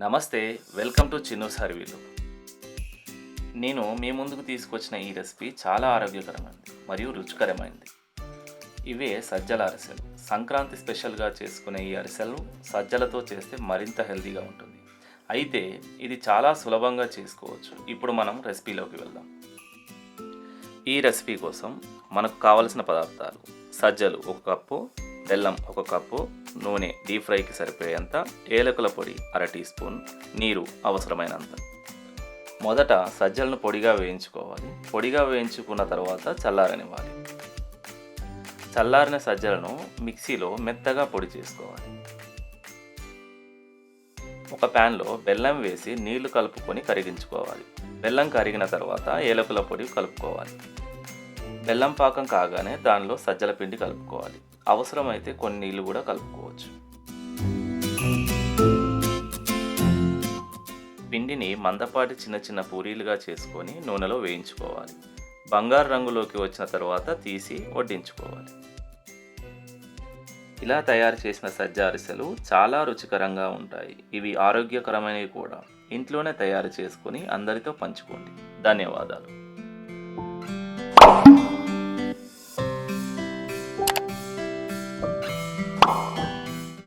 నమస్తే welcome to Chinnu సర్వీలు. నేను మీ ముందుకు తీసుకొచ్చిన ఈ రెసిపీ చాలా ఆరోగ్యకరమైనది మరియు రుచికరమైనది ఇవే సజ్జల అరిసెలు. సంక్రాంతి స్పెషల్గా చేసుకునే ఈ అరిసెలు సజ్జలతో చేస్తే మరింత హెల్తీగా ఉంటుంది. అయితే ఇది చాలా సులభంగా చేసుకోవచ్చు. ఇప్పుడు మనం రెసిపీలోకి వెళ్దాం. ఈ రెసిపీ కోసం మనకు కావలసిన పదార్థాలు సజ్జలు ఒక కప్పు బెల్లం ఒక కప్పు నూనె డీప్ ఫ్రైకి సరిపోయేంత ఏలకుల పొడి అర టీ స్పూన్ నీరు అవసరమైనంత. మొదట సజ్జలను పొడిగా వేయించుకోవాలి. పొడిగా వేయించుకున్న తర్వాత చల్లారనివ్వాలి. చల్లారిన సజ్జలను మిక్సీలో మెత్తగా పొడి చేసుకోవాలి. ఒక ప్యాన్లో బెల్లం వేసి నీళ్ళు కలుపుకొని కరిగించుకోవాలి. బెల్లం కరిగిన తర్వాత ఏలకుల పొడి కలుపుకోవాలి. బెల్లం పాకం కాగానే దానిలో సజ్జల పిండి కలుపుకోవాలి. అవసరమైతే కొన్ని నీళ్ళు కూడా కలుపుకోవచ్చు. పిండిని మందపాటి చిన్న చిన్న పూరీలుగా చేసుకొని నూనెలో వేయించుకోవాలి. బంగారు రంగులోకి వచ్చిన తర్వాత తీసి వడ్డించుకోవాలి. ఇలా తయారు చేసిన సజ్జ అరిసెలు చాలా రుచికరంగా ఉంటాయి. ఇవి ఆరోగ్యకరమైనవి కూడా. ఇంట్లోనే తయారు చేసుకొని అందరితో పంచుకోండి. ధన్యవాదాలు.